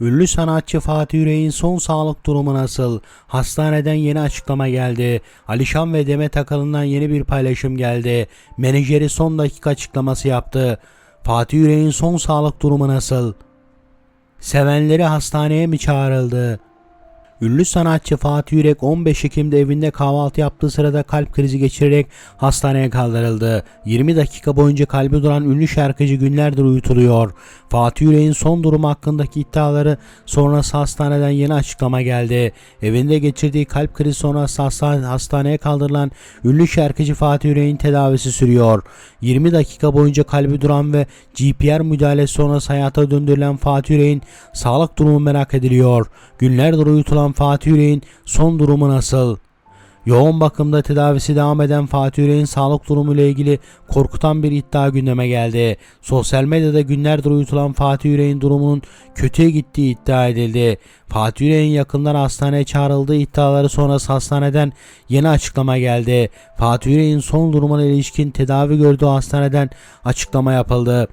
Ünlü sanatçı Fatih Yüreğin son sağlık durumu nasıl? Hastaneden yeni açıklama geldi. Alişan ve Demet Akalın'dan yeni bir paylaşım geldi. Menajeri son dakika açıklaması yaptı. Fatih Yüreğin son sağlık durumu nasıl? Sevenleri hastaneye mi çağrıldı? Ünlü sanatçı Fatih Yürek 15 Ekim'de evinde kahvaltı yaptığı sırada kalp krizi geçirerek hastaneye kaldırıldı. 20 dakika boyunca kalbi duran ünlü şarkıcı günlerdir uyutuluyor. Fatih Yürek'in son durumu hakkındaki iddiaları sonrası hastaneden yeni açıklama geldi. Evinde geçirdiği kalp krizi sonrası hasta- hastaneye kaldırılan ünlü şarkıcı Fatih Yürek'in tedavisi sürüyor. 20 dakika boyunca kalbi duran ve GPR müdahalesi sonrası hayata döndürülen Fatih Yürek'in sağlık durumu merak ediliyor. Günlerdir uyutulan Fatih Yürek'in son durumu nasıl? Yoğun bakımda tedavisi devam eden Fatih Yürek'in sağlık durumu ile ilgili korkutan bir iddia gündeme geldi. Sosyal medyada günlerdir uyutulan Fatih Yürek'in durumunun kötüye gittiği iddia edildi. Fatih Yürek'in yakınları hastaneye çağrıldığı iddiaları sonrası hastaneden yeni açıklama geldi. Fatih Yürek'in son durumuna ilişkin tedavi gördüğü hastaneden açıklama yapıldı.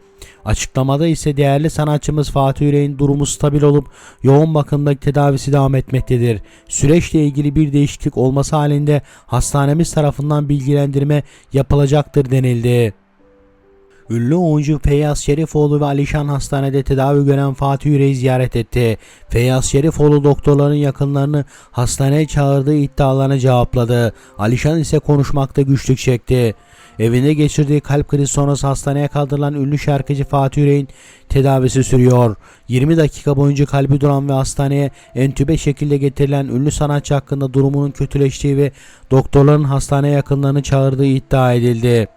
Açıklamada ise değerli sanatçımız Fatih Yürek'in durumu stabil olup yoğun bakımdaki tedavisi devam etmektedir. Süreçle ilgili bir değişiklik olması halinde hastanemiz tarafından bilgilendirme yapılacaktır denildi. Ünlü oyuncu Feyyaz Şerifoğlu ve Alişan hastanede tedavi gören Fatih Yüreği ziyaret etti. Feyyaz Şerifoğlu doktorların yakınlarını hastaneye çağırdığı iddialarını cevapladı. Alişan ise konuşmakta güçlük çekti. Evinde geçirdiği kalp krizi sonrası hastaneye kaldırılan ünlü şarkıcı Fatih Yüreğin tedavisi sürüyor. 20 dakika boyunca kalbi duran ve hastaneye entübe şekilde getirilen ünlü sanatçı hakkında durumunun kötüleştiği ve doktorların hastaneye yakınlarını çağırdığı iddia edildi.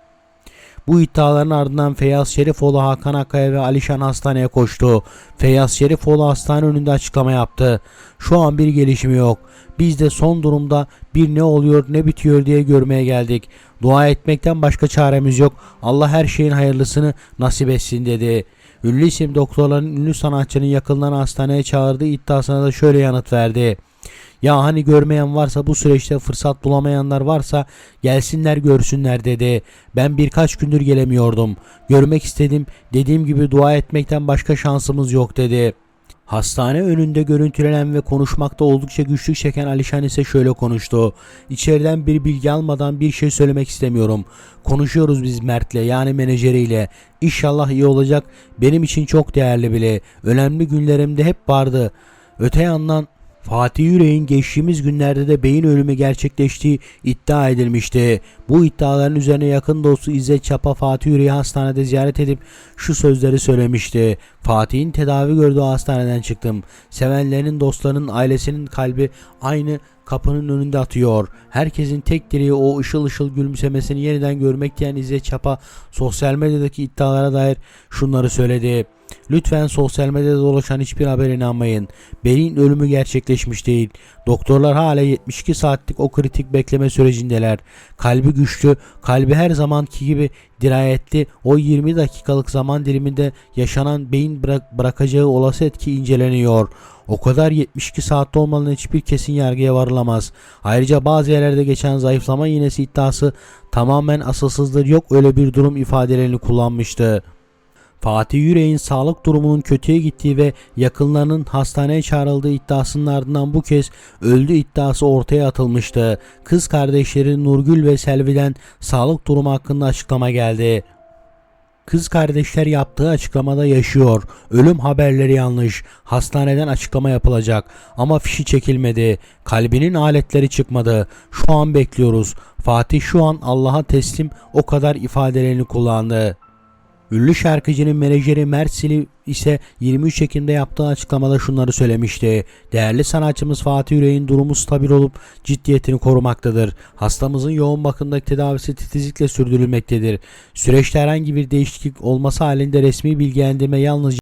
Bu iddiaların ardından Feyyaz Şerifoğlu Hakan Akkaya ve Alişan hastaneye koştu. Feyyaz Şerifoğlu hastane önünde açıklama yaptı. Şu an bir gelişme yok. Biz de son durumda bir ne oluyor ne bitiyor diye görmeye geldik. Dua etmekten başka çaremiz yok. Allah her şeyin hayırlısını nasip etsin dedi. Ünlü isim doktorların ünlü sanatçının yakınlarını hastaneye çağırdığı iddiasına da şöyle yanıt verdi. Ya hani görmeyen varsa bu süreçte fırsat bulamayanlar varsa gelsinler görsünler dedi. Ben birkaç gündür gelemiyordum. Görmek istedim. Dediğim gibi dua etmekten başka şansımız yok dedi. Hastane önünde görüntülenen ve konuşmakta oldukça güçlük çeken Alişan ise şöyle konuştu. İçeriden bir bilgi almadan bir şey söylemek istemiyorum. Konuşuyoruz biz Mert'le yani menajeriyle. İnşallah iyi olacak. Benim için çok değerli bile. Önemli günlerimde hep vardı. Öte yandan Fatih Yüreğin geçtiğimiz günlerde de beyin ölümü gerçekleştiği iddia edilmişti. Bu iddiaların üzerine yakın dostu İzzet Çapa Fatih Yüreği hastanede ziyaret edip şu sözleri söylemişti. Fatih'in tedavi gördüğü hastaneden çıktım. Sevenlerinin, dostlarının, ailesinin kalbi aynı kapının önünde atıyor. Herkesin tek dileği o ışıl ışıl gülümsemesini yeniden görmek diyen İzzet Çapa sosyal medyadaki iddialara dair şunları söyledi. Lütfen sosyal medyada dolaşan hiçbir habere inanmayın. Beyin ölümü gerçekleşmiş değil. Doktorlar hala 72 saatlik o kritik bekleme sürecindeler. Kalbi güçlü, kalbi her zamanki gibi dirayetli. O 20 dakikalık zaman diliminde yaşanan beyin bırak bırakacağı olası etki inceleniyor. O kadar 72 saatte olmadan hiçbir kesin yargıya varılamaz. Ayrıca bazı yerlerde geçen zayıflama iğnesi iddiası tamamen asılsızdır yok öyle bir durum ifadelerini kullanmıştı. Fatih Yüreğin sağlık durumunun kötüye gittiği ve yakınlarının hastaneye çağrıldığı iddiasının ardından bu kez öldü iddiası ortaya atılmıştı. Kız kardeşleri Nurgül ve Selvi'den sağlık durumu hakkında açıklama geldi. Kız kardeşler yaptığı açıklamada yaşıyor. Ölüm haberleri yanlış. Hastaneden açıklama yapılacak ama fişi çekilmedi. Kalbinin aletleri çıkmadı. Şu an bekliyoruz. Fatih şu an Allah'a teslim o kadar ifadelerini kullandı. Ünlü şarkıcının menajeri Mert Sili ise 23 Ekim'de yaptığı açıklamada şunları söylemişti. Değerli sanatçımız Fatih Yüreğin durumu stabil olup ciddiyetini korumaktadır. Hastamızın yoğun bakımdaki tedavisi titizlikle sürdürülmektedir. Süreçte herhangi bir değişiklik olması halinde resmi bilgilendirme yalnızca